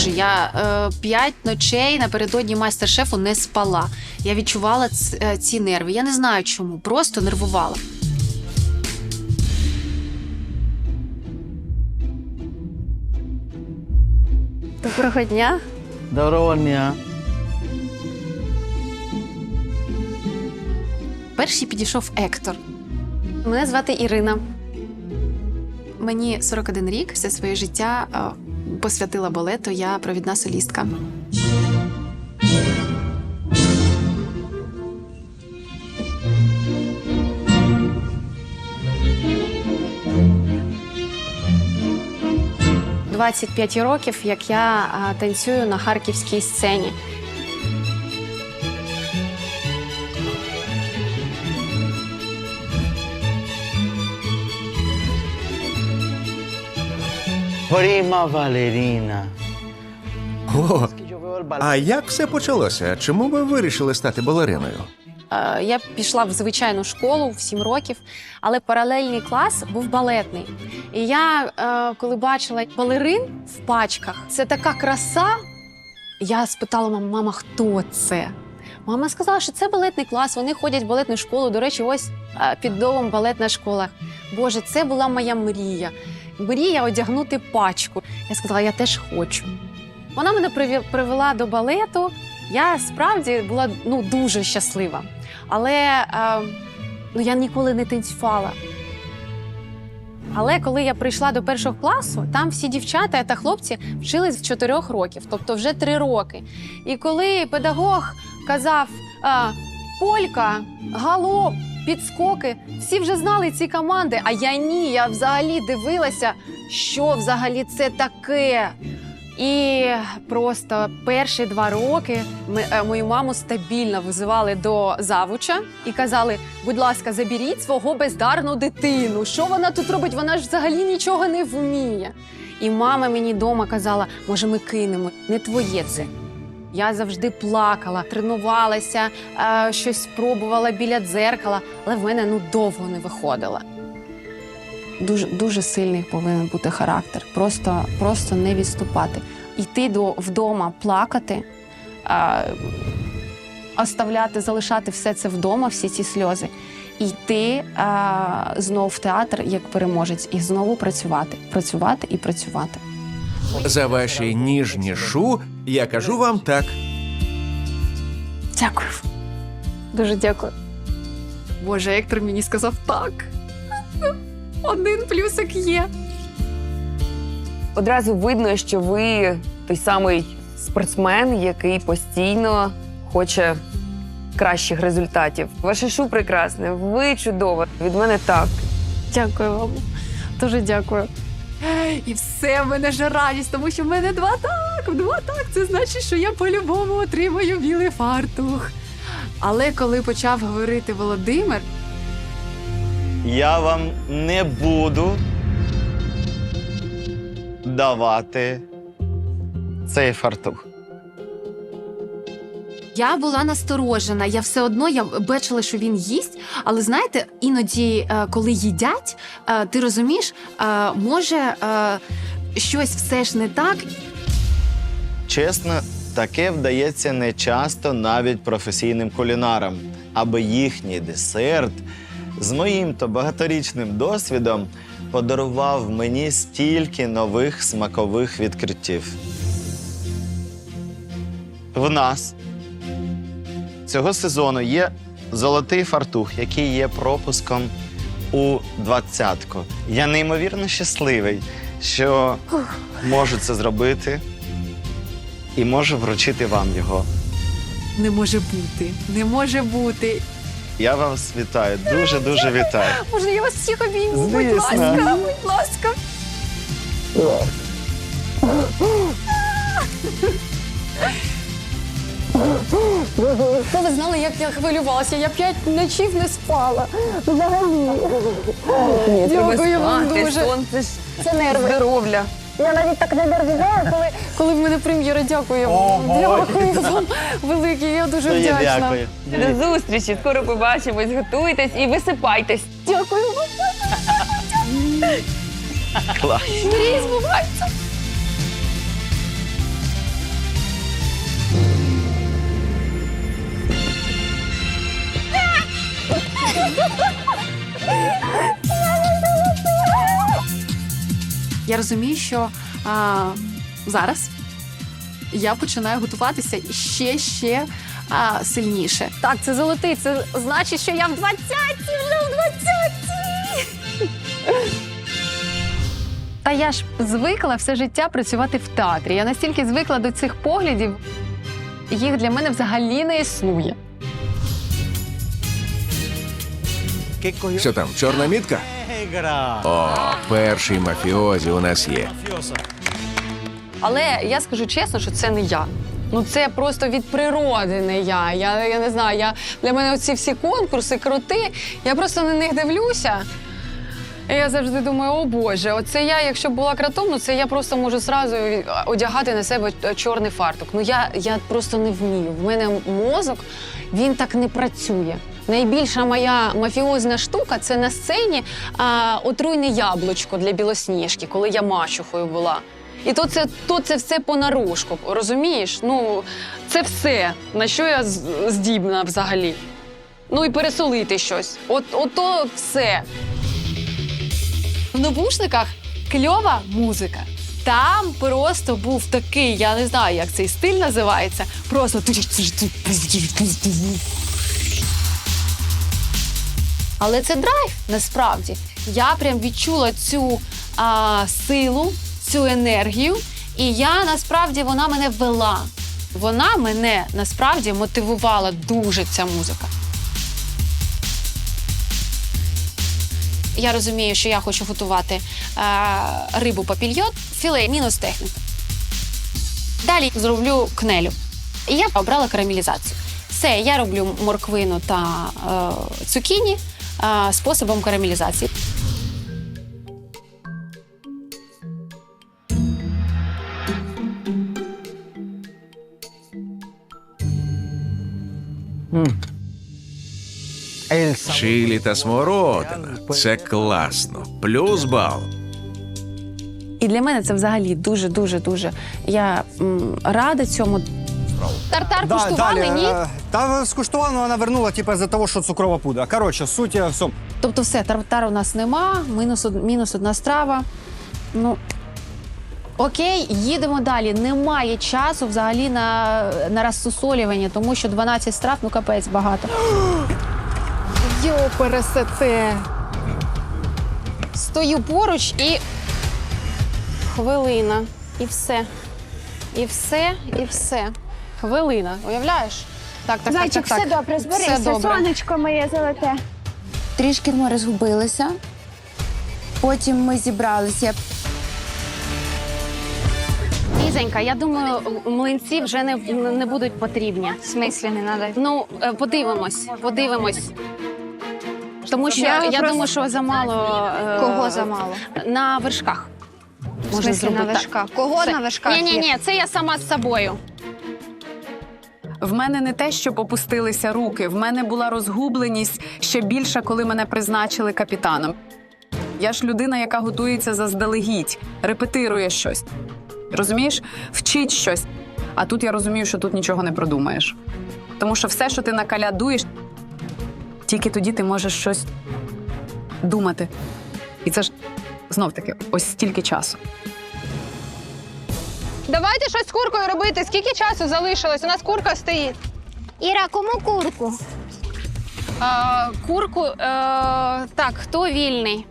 Боже, я е, п'ять ночей напередодні майстер-шефу не спала. Я відчувала ц- е, ці нерви. Я не знаю чому, просто нервувала. Доброго дня. Доброго дня. Перший підійшов Ектор. Мене звати Ірина. Мені 41 рік, все своє життя е, посвятила балету. Я провідна солістка. – 25 років, як я танцюю на харківській сцені. Prima Валеріна. О, а як все почалося? Чому ви вирішили стати балериною? Е, Я пішла в звичайну школу в 7 років, але паралельний клас був балетний. І я, е, коли бачила балерин в пачках, це така краса. Я спитала маму, мама, хто це? Мама сказала, що це балетний клас, вони ходять в балетну школу. До речі, ось е, під домом балетна школа. Боже, це була моя мрія. Мрія одягнути пачку. Я сказала, я теж хочу. Вона мене привела до балету. Я справді була ну, дуже щаслива. Але е, ну, я ніколи не танцювала. Але коли я прийшла до першого класу, там всі дівчата та хлопці вчились з 4 років, тобто вже 3 роки. І коли педагог казав а, полька, галоп, підскоки, всі вже знали ці команди, а я ні, я взагалі дивилася, що взагалі це таке. І просто перші два роки ми, е, мою маму стабільно визивали до завуча і казали: будь ласка, заберіть свого бездарну дитину. Що вона тут робить? Вона ж взагалі нічого не вміє. І мама мені вдома казала: може, ми кинемо, не твоє це. Я завжди плакала, тренувалася, е, щось спробувала біля дзеркала, але в мене ну довго не виходило. Дуже, дуже сильний повинен бути характер. Просто, просто не відступати. Йти до вдома, плакати, а, оставляти, залишати все це вдома, всі ці сльози, йти а, знову в театр як переможець, і знову працювати, працювати і працювати. За ваші ніжні шу я кажу вам так. Дякую. Дуже дякую. Боже, Ектор мені сказав так. Один плюсик є. Одразу видно, що ви той самий спортсмен, який постійно хоче кращих результатів. Ваше шу прекрасне, ви чудова. Від мене так. Дякую вам. Дуже дякую. І все в мене ж радість, тому що в мене два так, два так. Це значить, що я по-любому отримаю білий фартух. Але коли почав говорити Володимир, Я вам не буду давати цей фартух. Я була насторожена. Я все одно я бачила, що він їсть. Але знаєте, іноді, е, коли їдять, е, ти розумієш, е, може щось все ж не так, Чесно, таке вдається не часто навіть професійним кулінарам, аби їхній десерт з моїм то багаторічним досвідом подарував мені стільки нових смакових відкриттів. В нас цього сезону є золотий фартух, який є пропуском у двадцятку. Я неймовірно щасливий, що можу це зробити і можу вручити вам його. не може бути. Не може бути. Я вас вітаю, дуже дуже вітаю. Можна я вас всіх обійму? Будь Звісно. ласка, будь ласка. Ну, ви знали, як я хвилювалася. Я п'ять ночів не спала. Взагалі. Ні, Дякую вам дуже. Сонце ж Це нерви. здоров'я. Я навіть так не нервувала, коли, коли в мене прем'єра. Дякую вам. Дякую вам велике. Я дуже вдячна. дякую. До зустрічі. Скоро побачимось. Готуйтесь і висипайтесь. Дякую вам. Клас. Мрії збуваються. Я розумію, що а, зараз я починаю готуватися ще ще а, сильніше. Так, це золотий. Це значить, що я в 20-ті, вже в 20-ті! Та я ж звикла все життя працювати в театрі. Я настільки звикла до цих поглядів, їх для мене взагалі не існує. Що там, чорна мітка? О, перший мафіозі у нас є. Але я скажу чесно, що це не я. Ну це просто від природи не я. Я, я не знаю, я, для мене оці всі конкурси, крути, я просто на них дивлюся. І я завжди думаю, о Боже, оце я, якщо б була кротом, ну це я просто можу зразу одягати на себе чорний фартук. Ну я, я просто не вмію. В мене мозок він так не працює. Найбільша моя мафіозна штука це на сцені а, отруйне яблучко для білосніжки, коли я мачухою була. І то це, то це все понарошку, розумієш? Ну, це все, на що я здібна взагалі. Ну і пересолити щось. От, ото все. В навушниках кльова музика. Там просто був такий, я не знаю, як цей стиль називається. Просто але це драйв насправді. Я прям відчула цю а, силу, цю енергію, і я насправді вона мене вела. Вона мене насправді мотивувала дуже ця музика. Я розумію, що я хочу готувати а, рибу папільйот, філе мінус техніка. Далі зроблю кнелю. І я обрала карамелізацію. Все, я роблю морквину та е, цукіні е, способом карамелізації. Чилі та смородина. Це класно. Плюс бал. І для мене це взагалі дуже, дуже, дуже. Я м, рада цьому. Тартар куштували, ні? Та скуштувала, але вона вернула, типу, з-за того, що цукрова пудра. Коротше, суть е, в цьому. Тобто, все, тартар у нас нема, мінус, од- мінус одна страва. Ну. Окей, їдемо далі. Немає часу взагалі на, на розсусолювання, тому що 12 страв, ну капець багато. Йо, пересете. Стою поруч і. Хвилина. І все. І все, і все. Хвилина. Уявляєш? Так, так, Зайчик, так, так, все добре, зберися, Все добре. сонечко моє золоте. Трішки ми розгубилися. Потім ми зібралися. Лізенька, я думаю, млинці вже не, не будуть потрібні. В смислі не треба? Ну, е, подивимось, подивимось. Тому що Я я, просто- думаю, що замало. е, Кого замало? На вершках. В смислі на вершках? Кого на вершках? Ні, ні, ні, це я сама з собою. В мене не те, щоб опустилися руки. В мене була розгубленість ще більша, коли мене призначили капітаном. Я ж людина, яка готується заздалегідь, репетирує щось. Розумієш, вчить щось. А тут я розумію, що тут нічого не продумаєш. Тому що все, що ти накалядуєш, тільки тоді ти можеш щось думати. І це ж знов таки ось стільки часу. Давайте щось з куркою робити. Скільки часу залишилось? У нас курка стоїть. Іра, кому курку? А, курку. Е, так, хто вільний?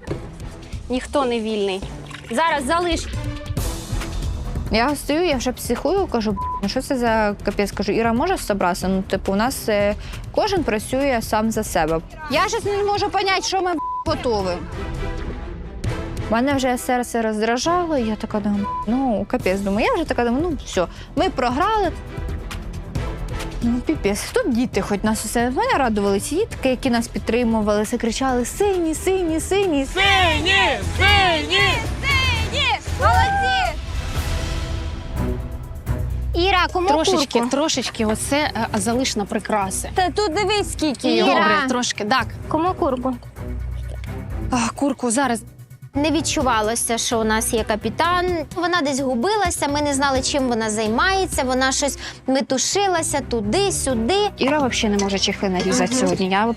Ніхто не вільний. Зараз залиш. Я стою, я вже психую, кажу, «Б**, ну що це за капець? Кажу, Іра, можеш зібратися? Ну, типу, у нас е, кожен працює сам за себе. Я ж не можу зрозуміти, що ми б**, готові. Мене вже серце роздражало, і я така думаю, ну, капець, думаю, я вже така думаю, ну все, ми програли. Ну, піпець, тут діти, хоч нас усе. Мене радували ці дітки, які нас підтримували, все кричали сині, сині, сині, сині, сині, сині, молодці! Іра, кому Трошечки, курку? трошечки, оце е, залиш прикраси. Та тут дивись, скільки Добре, Іра. трошки. Так. Кому курку? А, курку зараз. Не відчувалося, що у нас є капітан. Вона десь губилася, ми не знали, чим вона займається. Вона щось метушилася туди-сюди. Іра взагалі не може чехли нарізати сьогодні. Я,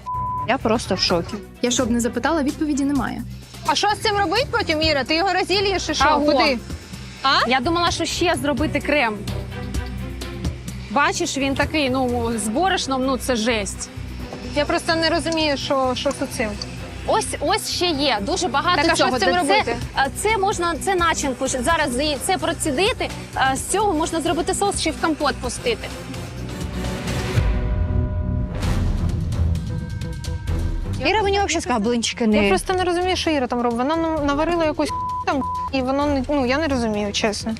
я просто в шокі. Я щоб не запитала, відповіді немає. А що з цим робить потім, Іра? Ти його розілієш і що? Куди? А? Я думала, що ще зробити крем. Бачиш, він такий, ну, з борошном, ну це жесть. Я просто не розумію, що, що з цим. Ось ось ще є дуже багато Так, а що з цим Це- робити? Це, це можна це начинку. Зараз це процідити. а З цього можна зробити соус чи в компот пустити. Іра мені взагалі сказала, блинчики Я не... просто не розумію, що Іра там робить. Вона ну, наварила якусь там і воно не ну я не розумію, чесно.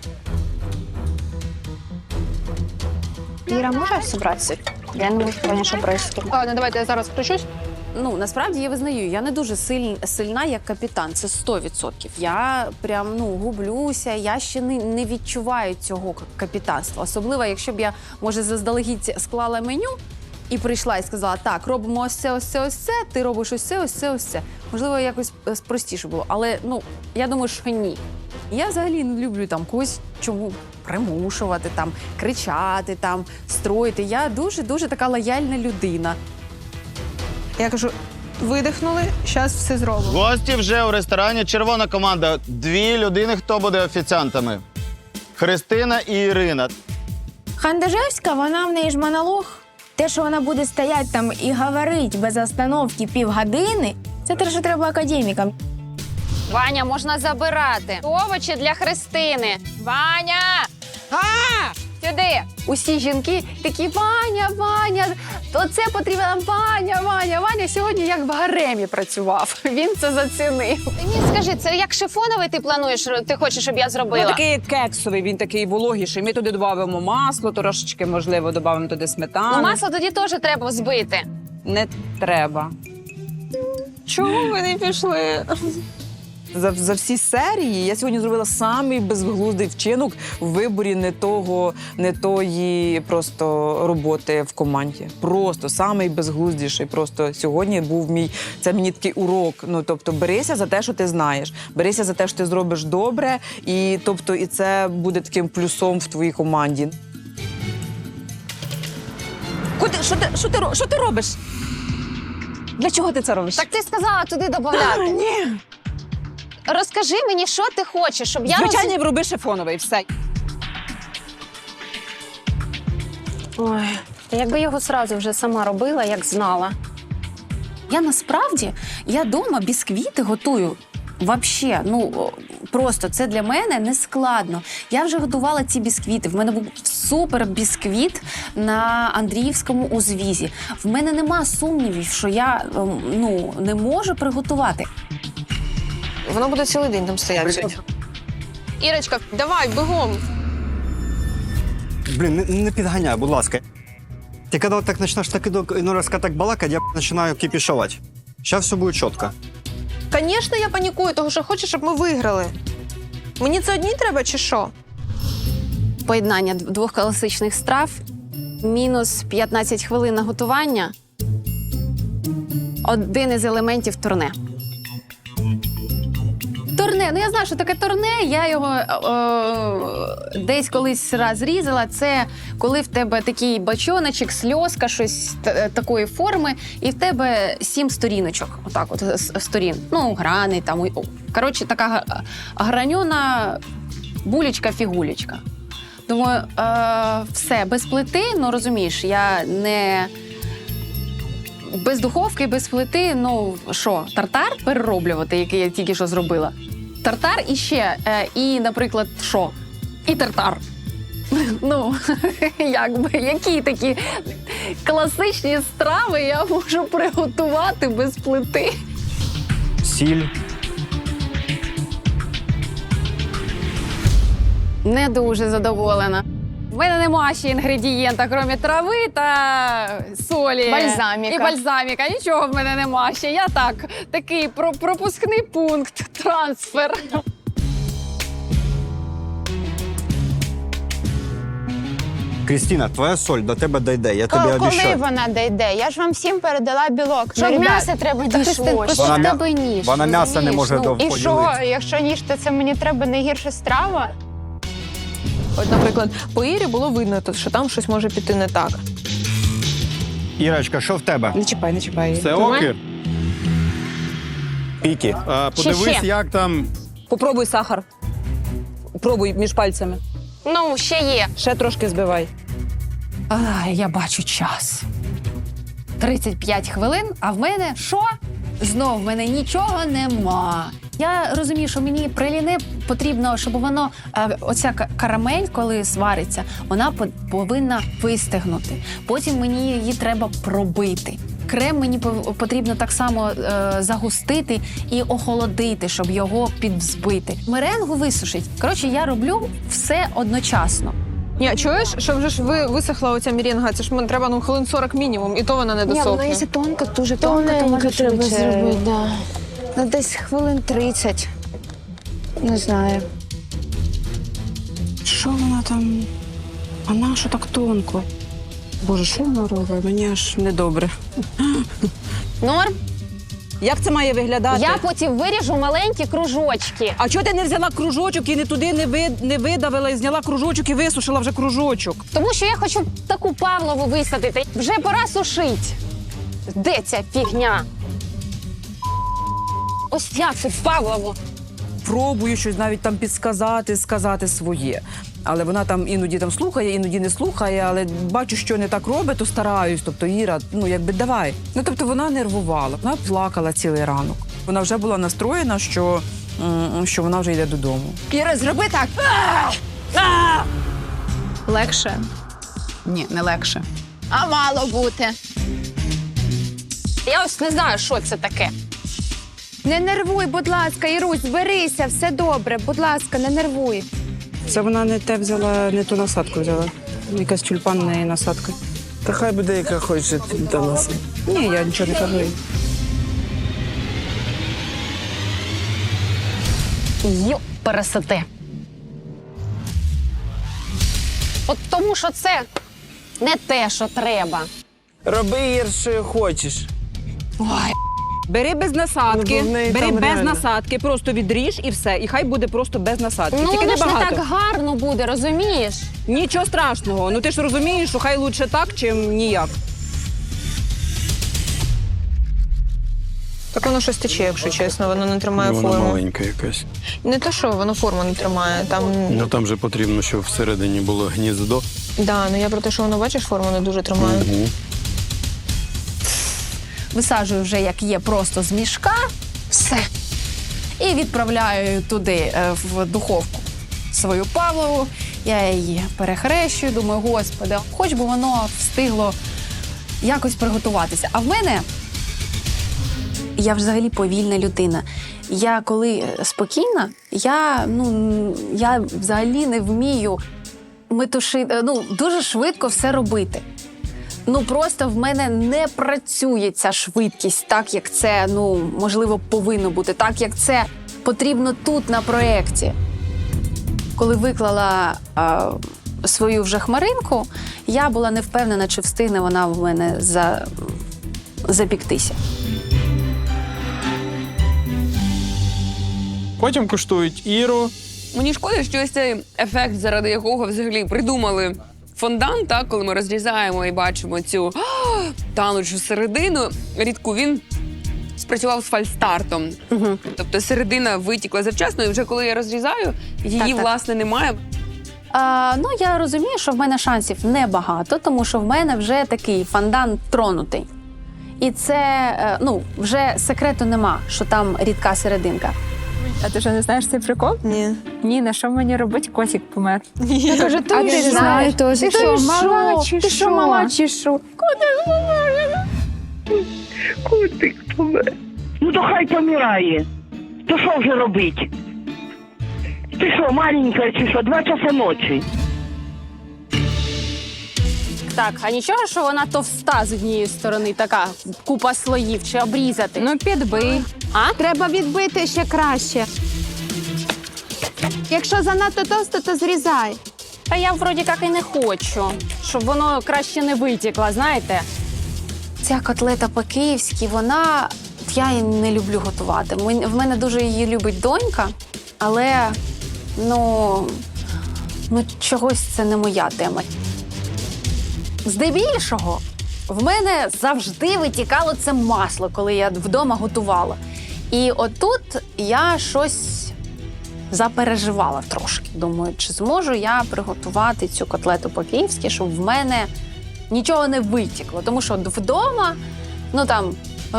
Іра може зібратися? Я не можу поняти, що відбувається. Ладно, давайте я зараз включусь. Ну насправді я визнаю, я не дуже силь, сильна як капітан. Це 100%. Я прям ну гублюся. Я ще не, не відчуваю цього капітанства. Особливо, якщо б я може заздалегідь склала меню і прийшла і сказала: так, робимо ось це, ось це, ось це. Ти робиш ось це, ось це, ось це. Можливо, якось е, простіше було. Але ну я думаю, що ні. Я взагалі не люблю там когось чому примушувати, там кричати, там строїти. Я дуже дуже така лояльна людина. Я кажу, видихнули, зараз все зробимо. Гості вже у ресторані. Червона команда. Дві людини, хто буде офіціантами? Христина і Ірина. Хандажевська, вона в неї ж монолог. Те, що вона буде стояти там і говорити без остановки півгодини, це те, що треба академікам. Ваня, можна забирати. Овочі для Христини. Ваня! А! Сюди! Усі жінки такі Ваня, Ваня, то це потрібно Ваня, Ваня. Ваня сьогодні як в гаремі працював. Він це зацінив. Ти мені скажи, це як шифоновий ти плануєш, ти хочеш, щоб я зробила? Ну, такий кексовий, він такий вологіший. Ми туди додамо масло, трошечки, можливо, додамо туди сметану. Ну, масло тоді теж треба збити. Не треба. Чого ви не пішли? За, за всі серії я сьогодні зробила самий безглуздий вчинок в виборі не того, не тої просто роботи в команді. Просто самий безглуздіший. Просто сьогодні був мій це мені такий урок. Ну тобто, берися за те, що ти знаєш, берися за те, що ти зробиш добре, і тобто, і це буде таким плюсом в твоїй команді. Куди що ти що ти ро- що ти робиш? Для чого ти це робиш? Так ти сказала туди додати. ні. Розкажи мені, що ти хочеш, щоб я Звичайно, роби шифоновий, все. Ой, якби його сразу вже сама робила, як знала. Я насправді я дома бісквіти готую. Вообще, ну просто це для мене не складно. Я вже готувала ці бісквіти. В мене був супер бісквіт на Андріївському узвізі. В мене нема сумнівів, що я ем, ну не можу приготувати. Воно буде цілий день там стояти. Ірочка, давай, бігом. Блін, не, не підганяй, будь ласка. Ти коли так почнеш так іной раз так балакати, я починаю кипішувати. Зараз все буде чітко. Звісно, я панікую, тому що хочу, щоб ми виграли. Мені це одній треба чи що? Поєднання двох класичних страв, мінус 15 хвилин на готування. Один із елементів турне. Турне, ну я знаю, що таке турне. Я його е, десь колись раз різала. Це коли в тебе такий бачоночок, сльозка, щось т- такої форми, і в тебе сім сторіночок. Отак, от сторін. Ну, грани там. Коротше, така граньона булечка-фігулечка. Думаю, е, все, без плити, ну розумієш, я не. Без духовки, без плити, ну що, тартар перероблювати, який я тільки що зробила. Тартар і ще, е, і, наприклад, що? І тартар. Ну, якби, які такі класичні страви я можу приготувати без плити. Сіль. Не дуже задоволена. В мене нема ще інгредієнта, крім трави та солі. Бальзаміка. І бальзаміка. Нічого в мене нема ще. Я так, такий про- пропускний пункт, трансфер. Крістіна, твоя соль до тебе дійде, я тобі Коли обіцяю. вона дійде? Я ж вам всім передала білок. Щоб Ну, ребят, м'ясо треба та дійшло. Вона, м'я- тебе ніж. вона м'ясо не розумієш? може Ну, до І що, якщо ніж, то це мені треба найгірша страва? От, наприклад, по Ірі було видно, що там щось може піти не так. Ірочка, що в тебе? Не чіпай, не чіпай. Все окей? Піки. подивись, ще. як там. Попробуй сахар. Пробуй між пальцями. Ну, ще є. Ще трошки збивай. А, я бачу час. 35 хвилин, а в мене що? Знов в мене нічого нема. Я розумію, що мені приліне потрібно, щоб воно е, оця карамель, коли свариться, вона по- повинна вистигнути. Потім мені її треба пробити. Крем мені пов- потрібно так само е, загустити і охолодити, щоб його підвзбити. Меренгу висушить. Коротше, я роблю все одночасно. Ні, чуєш, щоб вже ж ви висохла оця мірінга, це ж мені треба ну хвилин 40 мінімум, і то вона не Ні, досохне. вона якщо тонка, дуже тонка, то може треба зробити, да. Ну, десь хвилин 30. Не знаю. Що вона там? А на що так тонко? Боже, що вона робить? Мені аж недобре. Норм? Як це має виглядати? Я потім виріжу маленькі кружочки. А чого ти не взяла кружочок і не туди не, ви, не видавила, і зняла кружочок і висушила вже кружочок? Тому що я хочу таку Павлову висадити. Вже пора сушить. Де ця фігня? Ось як тут Павлову. Пробую щось навіть там підсказати, сказати своє. Але вона там іноді там слухає, іноді не слухає, але бачу, що не так робить, то стараюсь. Тобто Іра, ну якби давай. Ну тобто вона нервувала, вона плакала цілий ранок. Вона вже була настроєна, що, що вона вже йде додому. Іра, зроби так. Легше? Ні, не легше. А мало бути. Я ось не знаю, що це таке. Не нервуй, будь ласка, Ірусь, зберися, все добре. Будь ласка, не нервуй. Це вона не те взяла, не ту насадку взяла. Якась тюльпанна насадка. Та хай буде яка хоче до нас. Ні, я нічого не кажу. Йо, пересете. От тому, що це не те, що треба. Роби Ір, що хочеш. Ой, Бери без насадки, Ну, бо в неї бери там без реально. насадки, просто відріж і все. І хай буде просто без насадки. ну Тільки воно ж не так гарно буде, розумієш? Нічого страшного. Ну ти ж розумієш, що хай лучше так, чим ніяк. Так воно щось тече, якщо чесно, воно не тримає Вона форму. маленька якась. Не те, що воно форму не тримає. Там Ну там же потрібно, щоб всередині було гніздо. да, ну я про те, що воно бачиш, форму не дуже тримає. Мгм. Висаджую вже як є просто з мішка. Все. І відправляю туди е, в духовку свою Павлову. Я її перехрещую, думаю, господи, хоч би воно встигло якось приготуватися. А в мене я взагалі повільна людина. Я коли е, спокійна, я, ну, я взагалі не вмію метушити, ну, дуже швидко все робити. Ну просто в мене не працює ця швидкість, так як це ну можливо повинно бути, так як це потрібно тут на проєкті. Коли виклала а, свою вже хмаринку, я була не впевнена, чи встигне вона в мене за, запіктися. Потім куштують Іру. Мені шкода, що ось цей ефект, заради якого взагалі придумали фондан, так, коли ми розрізаємо і бачимо цю танучу середину, рідку він спрацював з фальстартом. Угу. Тобто середина витікла завчасно, і вже коли я розрізаю, її Так, так. власне немає. А, ну я розумію, що в мене шансів небагато, тому що в мене вже такий фондан тронутий. І це е, ну вже секрету нема, що там рідка серединка. А ти вже не знаєш цей прикол? Ні. Ні, на що мені робить котик помер? Я кажу, ти а ти ж знаєш, теж. ти що, мала чи Ти що, мала чи що? Котик помер. Ну то хай помирає. То що вже робить? Ти що, маленька чи що, два часа ночі? Так, а нічого, що вона товста з однієї сторони, така купа слоїв, чи обрізати? Ну підбий. А? Треба відбити ще краще. Якщо занадто товсто, то зрізай. Та я вроді як і не хочу, щоб воно краще не витікло, знаєте. Ця котлета по-київськи, вона. Я її не люблю готувати. Мен- В мене дуже її любить донька, але ну, ну чогось це не моя тема. Здебільшого, в мене завжди витікало це масло, коли я вдома готувала. І отут я щось запереживала трошки. Думаю, чи зможу я приготувати цю котлету по-київськи, щоб в мене нічого не витікло. Тому що вдома, ну там, е,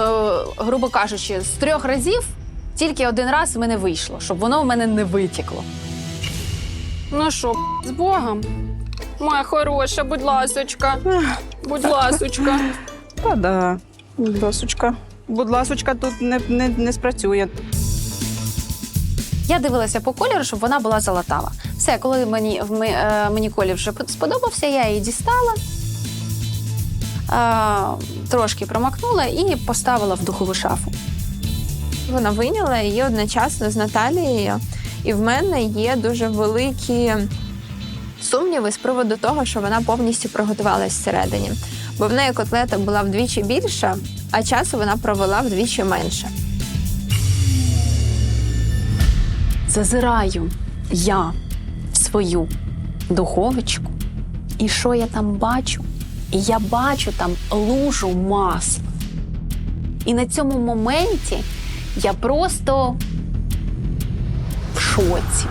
грубо кажучи, з трьох разів тільки один раз в мене вийшло, щоб воно в мене не витікло. Ну що, з Богом? Моя хороша, будь ласочка. Будь ласочка. Та да, будь ласочка. Будь ласочка, тут не, не, не спрацює. Я дивилася по кольору, щоб вона була золотава. Все, коли мені, в ми- е, мені колір вже сподобався, я її дістала, е, трошки промакнула і поставила в духову шафу. Вона вийняла її одночасно з Наталією, і в мене є дуже великі сумніви з приводу того, що вона повністю приготувалась всередині. Бо в неї котлета була вдвічі більша, а часу вона провела вдвічі менше. Зазираю я в свою духовочку, і що я там бачу? І я бачу там лужу масла. І на цьому моменті я просто в шоці.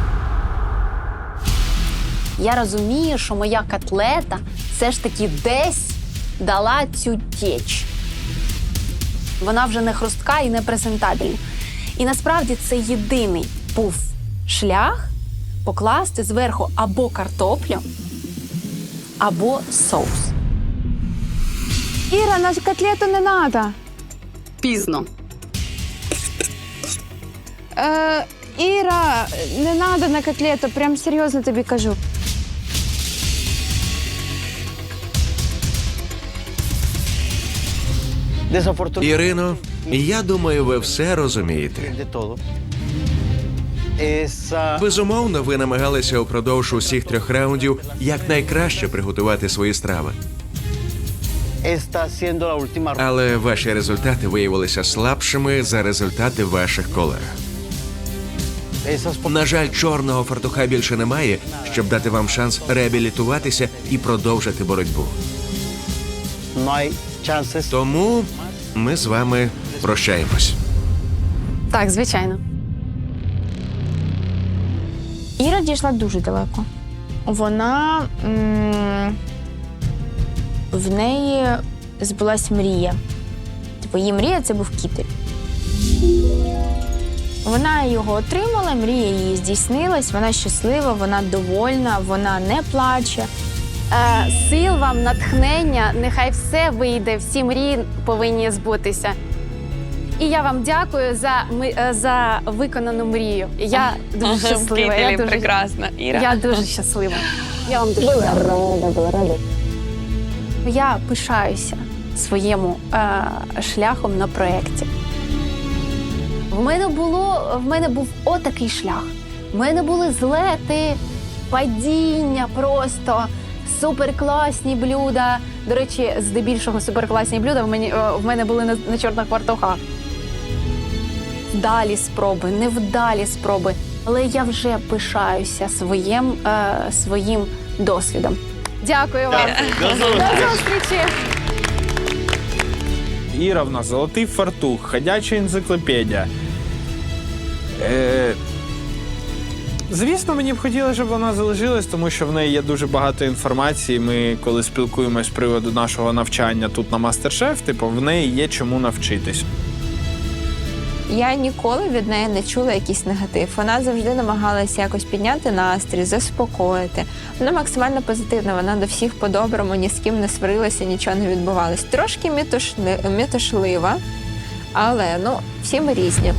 Я розумію, що моя котлета все ж таки десь дала цю тіч. Вона вже не хрустка і не презентабельна. І насправді це єдиний був шлях покласти зверху або картоплю, або соус. Іра, на котлету не треба. Пізно. Е, Іра, не треба на котлету, прям серйозно тобі кажу. Ірино, я думаю, ви все розумієте. Безумовно, ви намагалися упродовж усіх трьох раундів якнайкраще приготувати свої страви. Але ваші результати виявилися слабшими за результати ваших колег. На жаль, чорного фартуха більше немає, щоб дати вам шанс реабілітуватися і продовжити боротьбу. Тому ми з вами прощаємось. Так, звичайно. Іра дійшла дуже далеко. Вона м- в неї збулась мрія. Типу, її мрія це був кітель. Вона його отримала, мрія її здійснилась, вона щаслива, вона довольна, вона не плаче. Е, сил вам, натхнення, нехай все вийде, всі мрії повинні збутися. І я вам дякую за, ми- е, за виконану мрію. Я дуже щаслива. Я дуже, прекрасна. Іра. я дуже щаслива. Я вам дуже дякую. Я пишаюся своєму е, шляхом на проєкті. В мене було в мене був отакий шлях. В мене були злети, падіння просто. Суперкласні блюда. До речі, здебільшого суперкласні блюда в, мені, е, в мене були на, на чорних фартухах. Вдалі спроби, невдалі спроби. Але я вже пишаюся своїм, е, своїм досвідом. Дякую вам. До зустрічі. До. Іра в нас золотий фартух, ходяча енциклопедія. Е, звісно, мені б хотілося, щоб вона залишилась, тому що в неї є дуже багато інформації. Ми, коли спілкуємось з приводу нашого навчання тут на мастер-шеф, типу, в неї є чому навчитись. Я ніколи від неї не чула якийсь негатив. Вона завжди намагалася якось підняти настрій, заспокоїти. Вона максимально позитивна, вона до всіх по-доброму, ні з ким не сварилася, нічого не відбувалось. Трошки мітошли- мітошлива, але ну, всі ми різні.